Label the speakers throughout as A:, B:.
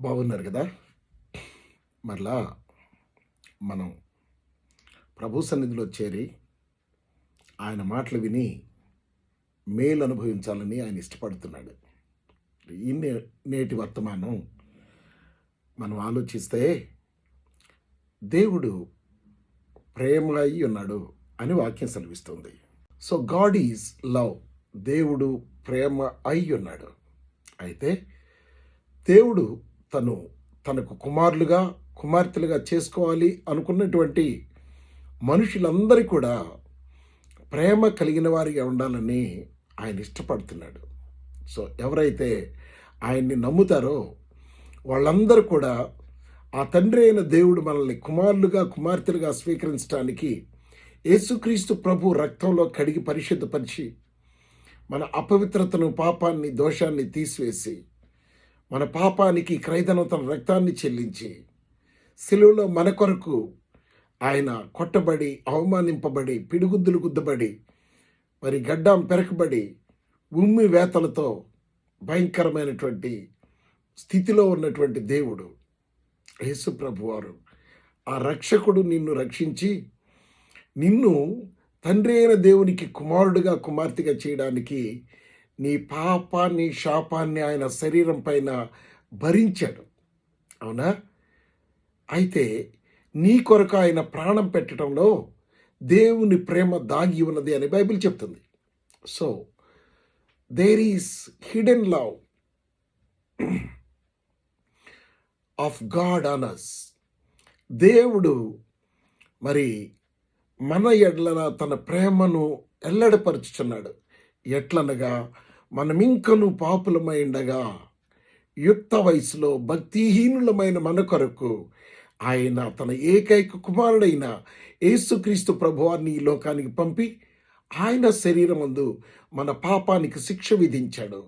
A: బాగున్నారు కదా. మరలా మనం ప్రభు సన్నిధిలో చేరి ఆయన మాటలు విని మేలు అనుభవించాలని ఆయన ఇష్టపడుతున్నాడు. ఈ నే- నేటి వర్తమానం మనం ఆలోచిస్తే దేవుడు ప్రేమ అయి ఉన్నాడు అని వాక్యం సెలవిస్తుంది. So God is love. దేవుడు ప్రేమ అయి ఉన్నాడు. అయితే దేవుడు తను తనకు కుమారులుగా కుమార్తెలుగా చేసుకోవాలి అనుకున్నటువంటి మనుషులందరి కూడా ప్రేమ కలిగిన వారిగా ఉండాలని ఆయన ఇష్టపడుతున్నాడు. సో ఎవరైతే ఆయన్ని నమ్ముతారో వాళ్ళందరూ కూడా ఆ తండ్రి అయిన దేవుడు మనల్ని కుమారులుగా కుమార్తెలుగా స్వీకరించడానికి యేసుక్రీస్తు ప్రభు రక్తంలో కడిగి పరిశుద్ధపరిచి మన అపవిత్రతను పాపాన్ని దోషాన్ని తీసివేసి మన పాపానికి క్రైదను తన రక్తాన్ని చెల్లించి సిలువలో మన కొరకు ఆయన కొట్టబడి అవమానింపబడి పిడిగుద్దులు గుద్దబడి మరి గడ్డం పెరకబడి ఉమ్మి వేతలతో భయంకరమైనటువంటి స్థితిలో ఉన్నటువంటి దేవుడు యేసు ప్రభువారు. ఆ రక్షకుడు నిన్ను రక్షించి నిన్ను తండ్రి అయిన దేవునికి కుమారుడిగా కుమార్తెగా చేయడానికి నీ పాపాన్ని శాపాన్ని ఆయన శరీరం పైన భరించాడు. అవునా? అయితే నీ కొరకు ఆయన ప్రాణం పెట్టడంలో దేవుని ప్రేమ దాగి ఉన్నది అని బైబిల్ చెప్తుంది. So there is hidden love of God Anas దేవుడు మరి మన ఎడ్లన తన ప్రేమను ఎల్లడపరుచుచున్నాడు. ఎట్లనగా మనమింకను పాపులమై ఉండగా యుక్త వయసులో భక్తిహీనులమైన మన కొరకు ఆయన తన ఏకైక కుమారుడైన యేసుక్రీస్తు ప్రభువాన్ని ఈ లోకానికి పంపి ఆయన శరీరమందు మన పాపానికి శిక్ష విధించాడు.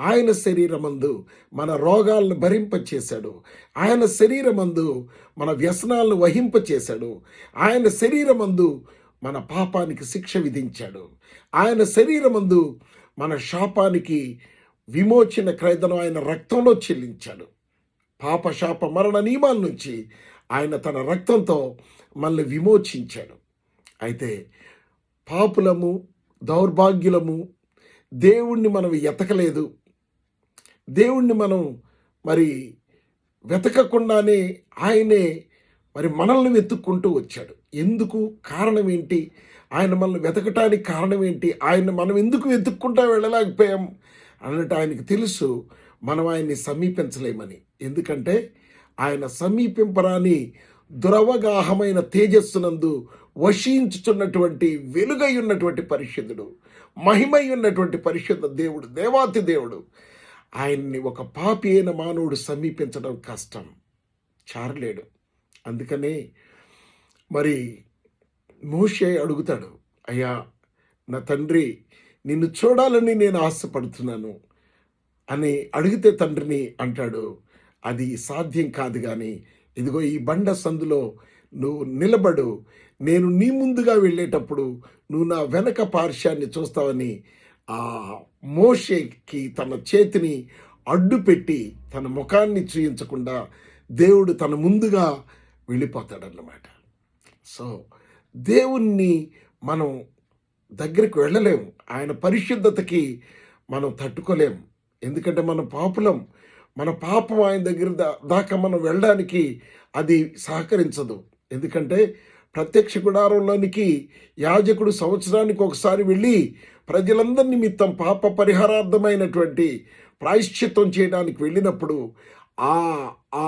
A: ఆయన శరీరమందు మన రోగాలను భరింపచేశాడు. ఆయన శరీరమందు మన వ్యసనాలను వహింపచేశాడు. ఆయన శరీరమందు మన పాపానికి శిక్ష విధించాడు. ఆయన శరీరమందు మన శాపానికి విమోచన క్రైదనం ఆయన రక్తంలో చెల్లించాడు. పాప శాప మరణ నియమాల నుంచి ఆయన తన రక్తంతో మనల్ని విమోచించాడు. అయితే పాపులము దౌర్భాగ్యులము దేవుణ్ణి మనం ఎతకలేదు. దేవుణ్ణి మనం మరి వెతకకుండానే ఆయనే మరి మనల్ని వెతుక్కుంటూ వచ్చాడు. ఎందుకు కారణం ఏంటి ఆయన మనల్ని వెతకటానికి కారణం ఏంటి ఆయన మనం ఎందుకు వెతుక్కుంటా వెళ్ళలేకపోయాం? అన్నట్టు ఆయనకి తెలుసు మనం ఆయన్ని సమీపించలేమని. ఎందుకంటే ఆయన సమీపింపరాని దురవగాహమైన తేజస్సునందు వశించుచున్నటువంటి వెలుగై ఉన్నటువంటి పరిశుద్ధుడు మహిమై ఉన్నటువంటి పరిశుద్ధ దేవుడు దేవాతి దేవుడు. ఆయన్ని ఒక పాపి అయిన మానవుడు సమీపించడం కష్టం. చారలేడు. అందుకనే మరి మోషే అడుగుతాడు అయ్యా నా తండ్రి నిన్ను చూడాలని నేను ఆశపడుతున్నాను అని అడిగితే తండ్రిని అంటాడు అది సాధ్యం కాదు కానీ ఇదిగో ఈ బండ సందులో నువ్వు నిలబడు నేను నీ ముందుగా వెళ్ళేటప్పుడు నువ్వు నా వెనక పార్శ్యాన్ని చూస్తావని ఆ మోషేకి తన చేతిని అడ్డు పెట్టి తన ముఖాన్ని చూయించకుండా దేవుడు తన ముందుగా వెళ్ళిపోతాడన్నమాట. సో దేవుణ్ణి మనం దగ్గరికి వెళ్ళలేము. ఆయన పరిశుద్ధతకి మనం తట్టుకోలేం ఎందుకంటే మన పాపులం మన పాపం ఆయన దగ్గర దా- దాకా మనం వెళ్ళడానికి అది సహకరించదు. ఎందుకంటే ప్రత్యక్ష గుడారంలోనికి యాజకుడు సంవత్సరానికి ఒకసారి వెళ్ళి ప్రజలందరి నిమిత్తం పాప పరిహారార్థమైనటువంటి ప్రాయశ్చిత్తం చేయడానికి వెళ్ళినప్పుడు ఆ ఆ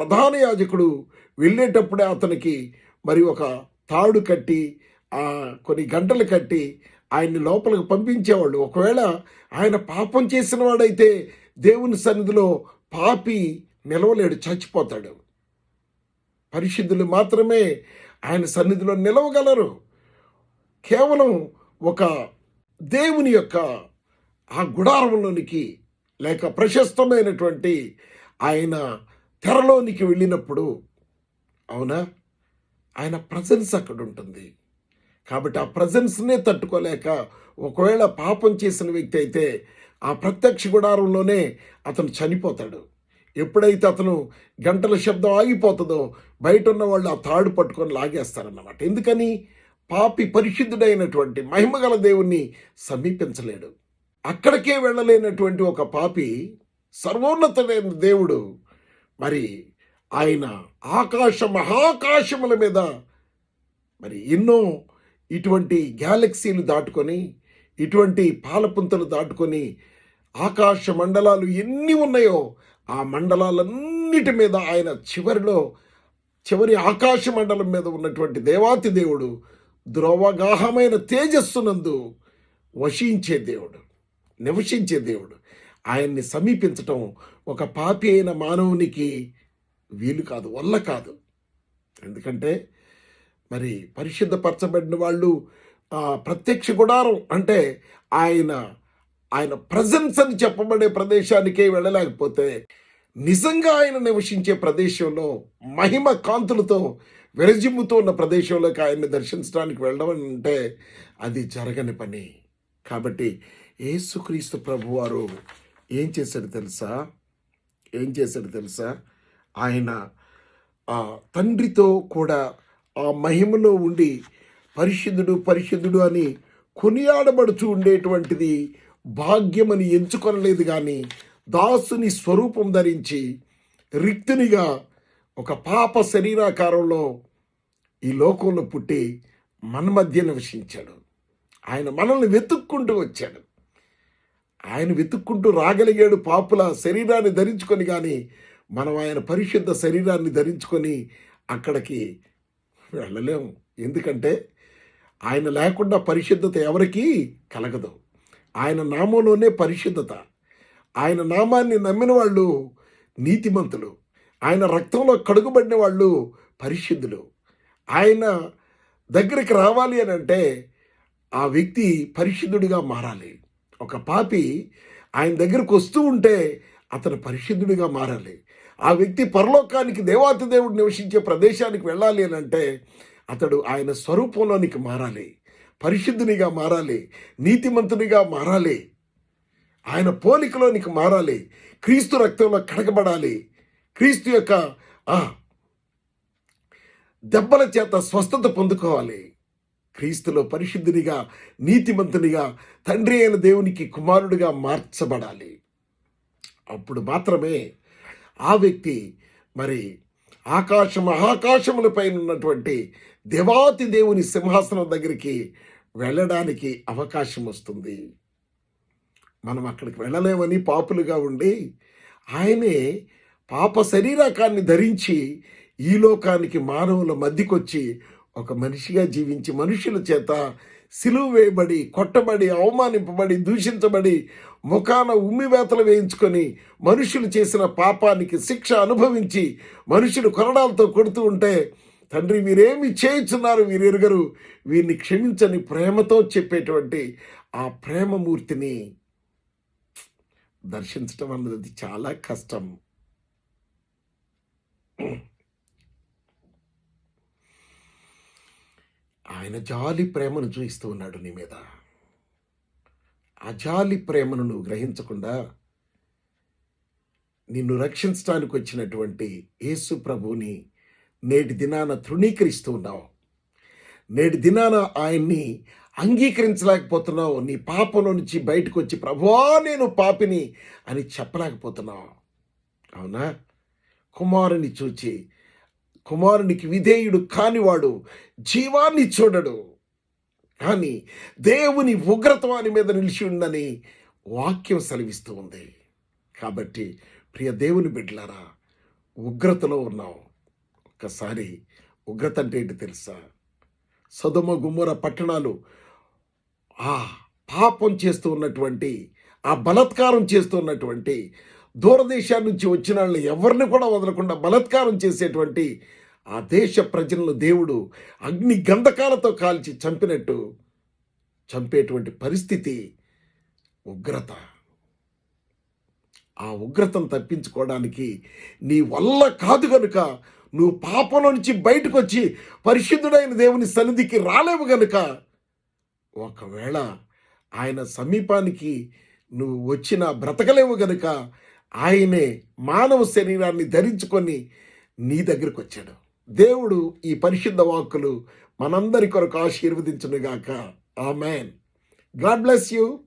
A: ప్రధాన యాజకుడు వెళ్ళేటప్పుడే అతనికి మరి ఒక తాడు కట్టి ఆ కొన్ని గంటలు కట్టి ఆయన్ని లోపలికి పంపించేవాళ్ళు. ఒకవేళ ఆయన పాపం చేసిన వాడైతే దేవుని సన్నిధిలో పాపి నిలవలేడు చచ్చిపోతాడు. పరిశుద్ధులు మాత్రమే ఆయన సన్నిధిలో నిలవగలరు. కేవలం ఒక దేవుని యొక్క ఆ గుడారంలోనికి లేక ప్రశస్తమైనటువంటి ఆయన తెరలోనికి వెళ్ళినప్పుడు అవునా? ఆయన ప్రజెన్స్ అక్కడ ఉంటుంది కాబట్టి ఆ ప్రజెన్స్నే తట్టుకోలేక ఒకవేళ పాపం చేసిన వ్యక్తి అయితే ఆ ప్రత్యక్ష గుడారంలోనే అతను చనిపోతాడు. ఎప్పుడైతే అతను గంటల శబ్దం ఆగిపోతుందో బయట ఉన్న వాళ్ళు ఆ తాడు పట్టుకొని లాగేస్తారన్నమాట. ఎందుకని? పాపి పరిశుద్ధుడైనటువంటి మహిమగల దేవుణ్ణి సమీపించలేడు. అక్కడికే వెళ్ళలేనటువంటి ఒక పాపి సర్వోన్నతమైన దేవుడు మరి ఆయన ఆకాశ మహాకాశముల మీద మరి ఎన్నో ఇటువంటి గ్యాలక్సీలు దాటుకొని ఇటువంటి పాలపుంతలు దాటుకొని ఆకాశ మండలాలు ఎన్ని ఉన్నాయో ఆ మండలాలన్నిటి మీద ఆయన చివరిలో చివరి ఆకాశ మండలం మీద ఉన్నటువంటి దేవాతి దేవుడు ద్రోవగాహమైన తేజస్సునందు వశించే దేవుడు నివసించే దేవుడు. ఆయన్ని సమీపించటం ఒక పాపి అయిన మానవునికి వీలు కాదు వల్ల కాదు. ఎందుకంటే మరి పరిశుద్ధపరచబడిన వాళ్ళు ప్రత్యక్ష గుడారం అంటే ఆయన ఆయన ప్రజెన్స్ అని చెప్పబడే ప్రదేశానికే వెళ్ళలేకపోతే నిజంగా ఆయన నివసించే ప్రదేశంలో మహిమ కాంతులతో విరజిమ్ముతూ ఉన్న ప్రదేశంలోకి ఆయన్ని దర్శించడానికి వెళ్ళడం అంటే అది జరగని పని. కాబట్టి యేసుక్రీస్తు ప్రభువారు ఏం చేశాడు తెలుసా? ఏం చేశాడు తెలుసా? ఆయన ఆ తండ్రితో కూడా ఆ మహిమలో ఉండి పరిశుద్ధుడు పరిశుద్ధుడు అని కొనియాడబడుచు ఉండేటువంటిది భాగ్యమని ఎంచుకొనలేదు కానీ దాసుని స్వరూపం ధరించి రిక్తునిగా ఒక పాప శరీరాకారంలో ఈ లోకంలో పుట్టి మన మధ్య నివసించాడు. ఆయన మనల్ని వెతుక్కుంటూ వచ్చాడు. ఆయన వెతుక్కుంటూ రాగలిగాడు పాపుల శరీరాన్ని ధరించుకొని కానీ మనం ఆయన పరిశుద్ధ శరీరాన్ని ధరించుకొని అక్కడికి వెళ్ళలేము. ఎందుకంటే ఆయన లేకుండా పరిశుద్ధత ఎవరికీ కలగదు. ఆయన నామంలోనే పరిశుద్ధత. ఆయన నామాన్ని నమ్మిన వాళ్ళు నీతిమంతులు. ఆయన రక్తంలో కడుగుబడిన వాళ్ళు పరిశుద్ధులు. ఆయన దగ్గరికి రావాలి అని అంటే ఆ వ్యక్తి పరిశుద్ధుడిగా మారాలి. ఒక పాపి ఆయన దగ్గరకు వస్తూ ఉంటే అతను పరిశుద్ధుడిగా మారాలి. ఆ వ్యక్తి పరలోకానికి దేవాతి దేవుడు నివసించే ప్రదేశానికి వెళ్ళాలి అని అంటే అతడు ఆయన స్వరూపంలోనికి మారాలి. పరిశుద్ధునిగా మారాలి. నీతిమంతునిగా మారాలి. ఆయన పోలికలోనికి మారాలి. క్రీస్తు రక్తంలో కడగబడాలి. క్రీస్తు యొక్క దెబ్బల చేత స్వస్థత పొందుకోవాలి. క్రీస్తులో పరిశుద్ధునిగా నీతిమంతునిగా తండ్రి అయిన దేవునికి కుమారుడిగా మార్చబడాలి. అప్పుడు మాత్రమే ఆ వ్యక్తి మరి ఆకాశ మహాకాశములపై ఉన్నటువంటి దేవాతి దేవుని సింహాసనం దగ్గరికి వెళ్ళడానికి అవకాశం వస్తుంది. మనం అక్కడికి వెళ్ళలేమని పాపులుగా ఉండి ఆయనే పాప శరీరకాన్ని ధరించి ఈ లోకానికి మానవుల మధ్యకొచ్చి ఒక మనిషిగా జీవించి మనుషుల చేత సిలువ వేయబడి కొట్టబడి అవమానింపబడి దూషించబడి ముఖాన ఉమ్మివేతలు వేయించుకొని మనుషులు చేసిన పాపానికి శిక్ష అనుభవించి మనుషులు కొరడాలతో కొడుతూ ఉంటే తండ్రి వీరేమి చేయుచున్నారు వీరెరుగరు? వీరిని క్షమించని ప్రేమతో చెప్పేటువంటి ఆ ప్రేమమూర్తిని దర్శించడం అన్నది చాలా కష్టం. ఆయన జాలి ప్రేమను చూపిస్తూ ఉన్నాడు నీ మీద. ఆ జాలి ప్రేమను నువ్వు గ్రహించకుండా నిన్ను రక్షించడానికి వచ్చినటువంటి యేసు ప్రభువుని నేటి దినాన తృణీకరిస్తూ ఉన్నావు. నేటి దినాన ఆయన్ని అంగీకరించలేకపోతున్నావు. నీ పాపంలో నుంచి బయటకు వచ్చి ప్రభువా నేను పాపిని అని చెప్పలేకపోతున్నావు. అవునా? కుమారుని చూచి కుమారునికి విధేయుడు కానివాడు జీవాన్ని చూడడు. కానీ దేవుని ఉగ్రత మీద నిలిచి ఉందని వాక్యం సెలవిస్తూ ఉంది. కాబట్టి ప్రియ దేవుని బిడ్డలారా ఉగ్రతలో ఉన్నావు. ఒక్కసారి ఉగ్రత అంటే ఏంటి తెలుసా? సదుమ గుమ్మర పట్టణాలు ఆ పాపం చేస్తూ ఉన్నటువంటి ఆ బలత్కారం చేస్తూ ఉన్నటువంటి దూరదేశాల నుంచి వచ్చిన వాళ్ళని ఎవరిని కూడా వదలకుండా బలత్కారం చేసేటువంటి ఆ దేశ ప్రజలను దేవుడు అగ్ని గంధకాలతో కాల్చి చంపినట్టు చంపేటువంటి పరిస్థితి ఉగ్రత. ఆ ఉగ్రతను తప్పించుకోవడానికి నీ వల్ల కాదు కనుక నువ్వు పాపంలో నుంచి బయటకు వచ్చి పరిశుద్ధుడైన దేవుని సన్నిధికి రాలేవు గనుక ఒకవేళ ఆయన సమీపానికి నువ్వు వచ్చిన బ్రతకలేవు గనుక ఆయనే మానవ శరీరాన్ని ధరించుకొని నీ దగ్గరకు వచ్చాడు దేవుడు ఈ పరిశుద్ధ వాక్కులు మనందరి కొరకు ఆశీర్వదించునుగాక. ఆమెన్. God bless you.